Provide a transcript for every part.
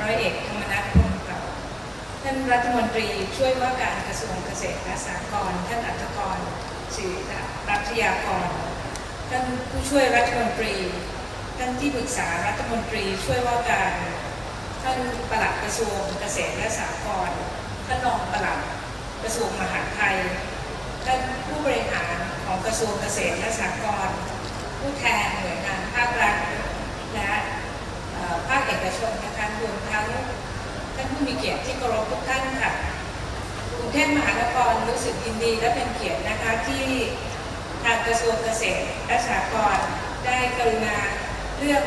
ร้อยเอกธรรมนัฐพรหมเผ่าท่านรัฐมนตรีช่วยว่าการกระทรวงเกษตรและสหกรณ์ท่านอัตกรศิริรัตยากร ท่านผู้ช่วยรัฐมนตรี ท่านที่ปรึกษารัฐมนตรีช่วยว่าการ ท่านปลัดกระทรวงเกษตรและสหกรณ์ท่านรองปลัดกระทรวงมหาดไทย ท่านผู้บริหารของกระทรวงเกษตรและสหกรณ์ผู้แทนหน่วยงานภาครัฐและเอ่อภาคเอกชนนะคะรวมทั้งท่าน ผู้มีเกียรติที่เคารพทุกท่านค่ะกรุงเทพมหานครรู้สึกยินดีและเป็นเกียรตินะคะที่ทางกระทรวงเกษตรและสหกรณ์ได้กรุณาเลือก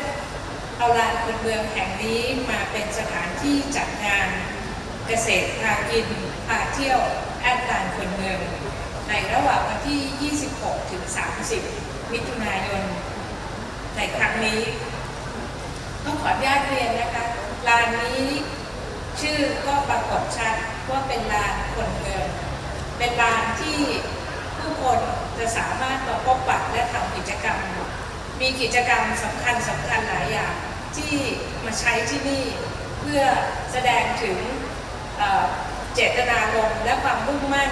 เอาลานคนเมืองแห่งนี้มาเป็นสถานที่จัดงานเกษตรพากินพาเที่ยวแอดลานคนเมือง ในระหว่างวันที่ 26 ถึง 30 มิถุนายน ในครั้งนี้ ต้องขออนุญาตเรียนนะคะลานนี้ ชื่อก็ปรากฏชัดว่าเป็นลานคนเมืองเป็นลานที่ผู้คนจะสามารถมาพบปะและทำกิจกรรม มีกิจกรรมสำคัญสำคัญหลายอย่าง ที่มาใช้ที่นี่เพื่อแสดงถึงเอ่อเจตนารมณ์และความมุ่งมั่น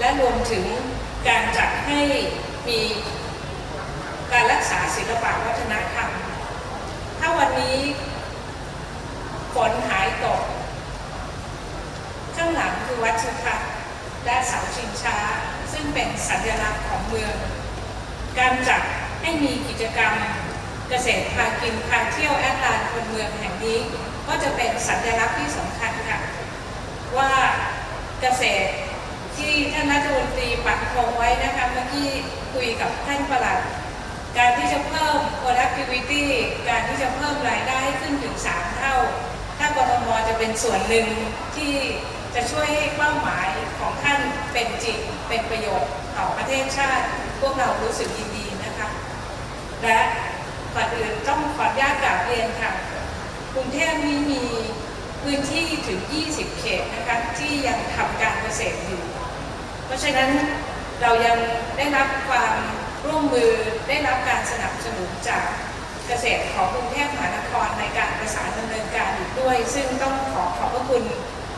และรวมถึงการจัดให้มีการรักษาศิลปะวัฒนธรรม ถ้าวันนี้ฝนหายตก ข้างหลังคือวัดสุทัศน์และเสาชิงช้า ซึ่งเป็นสัญลักษณ์ของเมือง การจัดให้มีกิจกรรมเกษตรพากินพาเที่ยวแอดลานคนเมืองแห่งนี้ ก็จะเป็นสัญลักษณ์ที่สำคัญค่ะ ว่าเกษตรที่ท่านรัฐมนตรีปักธงไว้นะคะเมื่อกี้คุยกับท่านประหลัด การที่จะเพิ่ม productivity การที่จะเพิ่มรายได้ขึ้นถึง 3 เท่า ถ้ากรทมจะเป็นส่วนหนึ่งที่ จะช่วยให้เป้าหมายของท่านเป็นจริงเป็นประโยชน์ต่อประเทศชาติ พวกเรารู้สึกยินดีนะคะ และก่อนอื่นต้องขออนุญาตกราบเรียนค่ะ กรุงเทพนี้มีพื้นที่ถึง 20 เขตนะคะที่ยังทำการเกษตรอยู่ เพราะฉะนั้นเรายังได้รับความร่วมมือได้รับการสนับสนุนจากเกษตรของกรุงเทพมหานครในการประสานดำเนินการอีกด้วย ซึ่งต้องขอขอบพระคุณ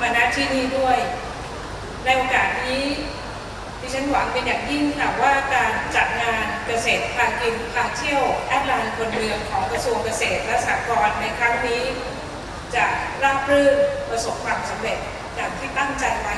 มาณที่นี้ด้วย ในโอกาสนี้ดิฉันหวังเป็นอย่างยิ่งค่ะว่าการจัดงานเกษตรพากินพาเที่ยวแอดลานคนเมืองของกระทรวงเกษตรและสหกรณ์ในครั้งนี้ จะราบรื่นประสบความสำเร็จอย่างที่ตั้งใจไว้